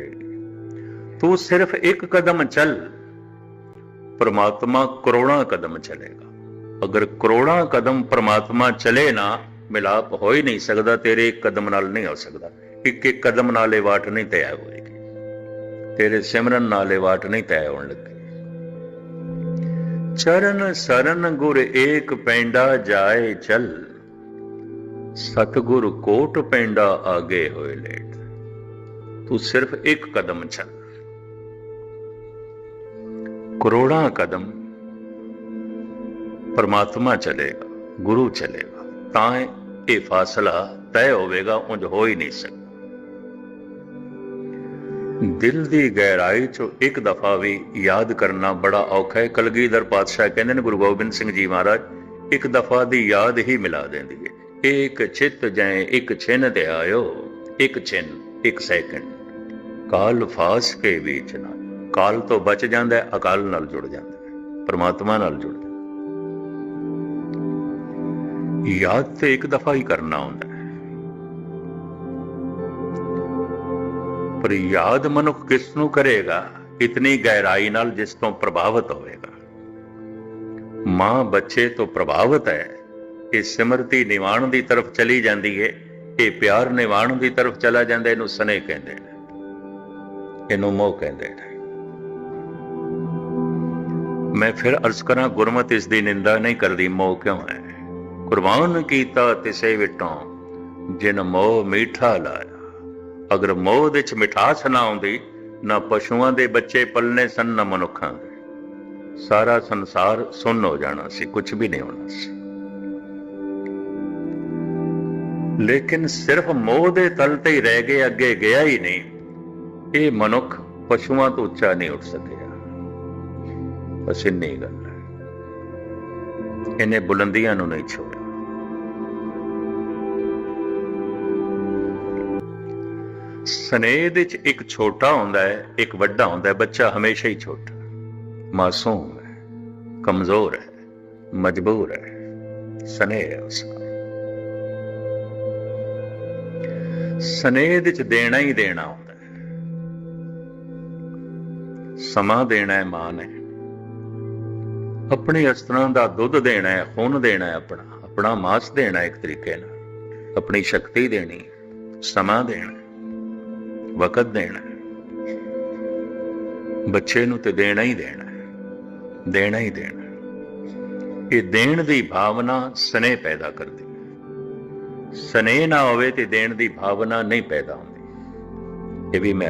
ਦੇਗੀ ਤੂੰ ਸਿਰਫ ਇੱਕ ਕਦਮ ਚੱਲ, ਪ੍ਰਮਾਤਮਾ ਕਰੋੜਾਂ ਕਦਮ ਚਲੇਗਾ। ਅਗਰ ਕਰੋੜਾਂ ਕਦਮ ਪ੍ਰਮਾਤਮਾ ਚਲੇ ਨਾ, ਮਿਲਾਪ ਹੋ ਹੀ ਨਹੀਂ ਸਕਦਾ, ਤੇਰੇ ਇੱਕ ਕਦਮ ਨਾਲ ਨਹੀਂ ਹੋ ਸਕਦਾ। ਇੱਕ ਇੱਕ ਕਦਮ ਨਾਲ ਇਹ ਵਾਟ ਨਹੀਂ ਤੈਅ ਹੋਏਗੀ। ਤੇਰੇ ਸਿਮਰਨ ਨਾਲ ਇਹ ਵਾਟ ਨਹੀਂ ਤੈਅ ਹੋਣ ਲੱਗੀ। ਚਰਨ ਸਰਨ ਗੁਰ ਏਕ ਪੈਂਡਾ ਜਾਏ ਚਲ, ਸਤਗੁਰ ਕੋਟ ਪੈਂਡਾ ਆਗੇ ਹੋਏ ਲੇਟ। ਤੂੰ ਸਿਰਫ ਇੱਕ ਕਦਮ ਚੱਲ। ਕਰੋੜਾਂ ਕਦਮ ਪਰਮਾਤਮਾ ਚਲੇਗਾ, ਗੁਰੂ ਚਲੇਗਾ, ਤਾਂ ਇਹ ਫਾਸਲਾ ਤੈਅ ਹੋਵੇਗਾ, ਉਂਝ ਹੋ ਹੀ ਨਹੀਂ ਸਕਦਾ। ਦਿਲ ਦੀ ਗਹਿਰਾਈ ਚੋਂ ਇੱਕ ਦਫਾ ਵੀ ਯਾਦ ਕਰਨਾ ਬੜਾ ਔਖਾ ਹੈ। ਕਲਗੀਧਰ ਪਾਤਸ਼ਾਹ ਕਹਿੰਦੇ ਨੇ, ਗੁਰੂ ਗੋਬਿੰਦ ਸਿੰਘ ਜੀ ਮਹਾਰਾਜ, ਇੱਕ ਦਫਾ ਦੀ ਯਾਦ ਹੀ ਮਿਲਾ ਦਿੰਦੀ ਹੈ। ਇੱਕ ਚਿੱਤ ਜੈ ਇੱਕ ਛਿਨ ਤੇ ਆਇਓ, ਇੱਕ ਛਿਨ, ਇੱਕ ਸੈਕਿੰਡ। ਕਾਲ ਫਾਸ ਕੇ ਵਿੱਚ ਨਾ। ਕਾਲ ਤੋਂ ਬਚ ਜਾਂਦਾ ਹੈ, ਅਕਾਲ ਨਾਲ ਜੁੜ ਜਾਂਦਾ ਹੈ, ਪਰਮਾਤਮਾ ਨਾਲ ਜੁੜ ਜਾਂਦਾ ਯਾਦ ਤੇ ਇੱਕ ਦਫਾ ਹੀ ਕਰਨਾ ਹੁੰਦਾ ਹੈ। ਪਰ ਯਾਦ ਮਨੁੱਖ ਕਿਸ ਨੂੰ ਕਰੇਗਾ? ਇਤਨੀ ਗਹਿਰਾਈ ਨਾਲ ਜਿਸ ਤੋਂ ਪ੍ਰਭਾਵਿਤ ਹੋਵੇਗਾ। ਮਾਂ ਬੱਚੇ ਤੋਂ ਪ੍ਰਭਾਵਿਤ ਹੈ। ਇਹ ਸਿਮਰਤੀ ਨਿਵਾਣ ਦੀ ਤਰਫ ਚਲੀ ਜਾਂਦੀ ਹੈ। ਇਹ ਪਿਆਰ ਨਿਵਾਣ ਦੀ ਤਰਫ ਚਲਾ ਜਾਂਦਾ ਇਹਨੂੰ ਸਨੇ ਕਹਿੰਦੇ ਨੇ। ਇਹਨੂੰ ਮੋਹ ਕਹਿੰਦੇ ਨੇ। ਮੈਂ ਫਿਰ ਅਰਜ਼ ਕਰਾਂ, ਗੁਰਮਤ ਇਸ ਦੀ ਨਿੰਦਾ ਨਹੀਂ ਕਰਦੀ, ਮੋਹ ਕਿਉਂ ਹੈ? ਕੁਰਬਾਨ ਕੀਤਾ ਤਿਸੇ ਵਿਟੋਂ, ਜਿਨ ਮੋਹ ਮੀਠਾ ਲਾਇਆ। ਅਗਰ ਮੋਹ ਦੇ ਚ ਮਿਠਾਸ ਨਾ ਆਉਂਦੀ, ਨਾ ਪਸ਼ੂਆਂ ਦੇ ਬੱਚੇ ਪਲਨੇ ਸਨ, ਨਾ ਮਨੁੱਖਾਂ ਦੇ। ਸਾਰਾ ਸੰਸਾਰ ਸੁੰਨ ਹੋ ਜਾਣਾ ਸੀ ਕੁਝ ਵੀ ਨਹੀਂ ਹੋਣਾ ਸੀ। ਲੇਕਿਨ ਸਿਰਫ ਮੋਹ ਦੇ ਤਲ ਤੇ ਹੀ ਰਹਿ ਗਏ, ਅੱਗੇ ਗਿਆ ਹੀ ਨਹੀਂ। ਇਹ ਮਨੁੱਖ ਪਸ਼ੂਆਂ ਤੋਂ ਉੱਚਾ ਨਹੀਂ ਉੱਠ ਸਕਿਆ। ਬਸ ਇੰਨੀ ਗੱਲ ਹੈ। ਇਹਨੇ ਬੁਲੰਦੀਆਂ ਨੂੰ ਨਹੀਂ ਛੋੜਿਆ। ਸਨੇਹ ਦੇ ਚ ਇੱਕ ਛੋਟਾ ਹੁੰਦਾ ਹੈ, ਇੱਕ ਵੱਡਾ ਹੁੰਦਾ ਹੈ, ਬੱਚਾ ਹਮੇਸ਼ਾ ਹੀ ਛੋਟਾ ਮਾਸੂਮ ਹੈ, ਕਮਜ਼ੋਰ ਹੈ, ਮਜਬੂਰ ਹੈ। ਸਨੇਹ ਹੈ ਉਸ ਸਨੇਹ ਦੇ ਚ ਦੇਣਾ ਹੀ ਦੇਣਾ ਸਮਾਂ ਦੇਣਾ ਹੈ ਮਾਂ ਨੇ। ਆਪਣੇ ਅਸਤਰਾਂ ਦਾ ਦੁੱਧ ਦੇਣਾ ਹੈ, ਖੂਨ ਦੇਣਾ ਹੈ ਆਪਣਾ ਆਪਣਾ ਮਾਸ ਦੇਣਾ ਇੱਕ ਤਰੀਕੇ ਨਾਲ। ਆਪਣੀ ਸ਼ਕਤੀ ਦੇਣੀ ਸਮਾਂ ਦੇਣਾ ਵਕਤ ਦੇਣਾ ਬੱਚੇ ਨੂੰ ਤੇ ਦੇਣਾ ਹੀ ਦੇਣਾ ਦੇਣਾ ਹੀ ਦੇਣਾ ਇਹ ਦੇਣ ਦੀ ਭਾਵਨਾ ਸਨੇਹ ਪੈਦਾ ਕਰਦੀ ਹੈ। ਸਨੇਹ ਨਾ ਹੋਵੇ ਤੇ ਦੇਣ ਦੀ ਭਾਵਨਾ ਨਹੀਂ ਪੈਦਾ ਹੁੰਦੀ। ਇਹ ਵੀ ਮੈਂ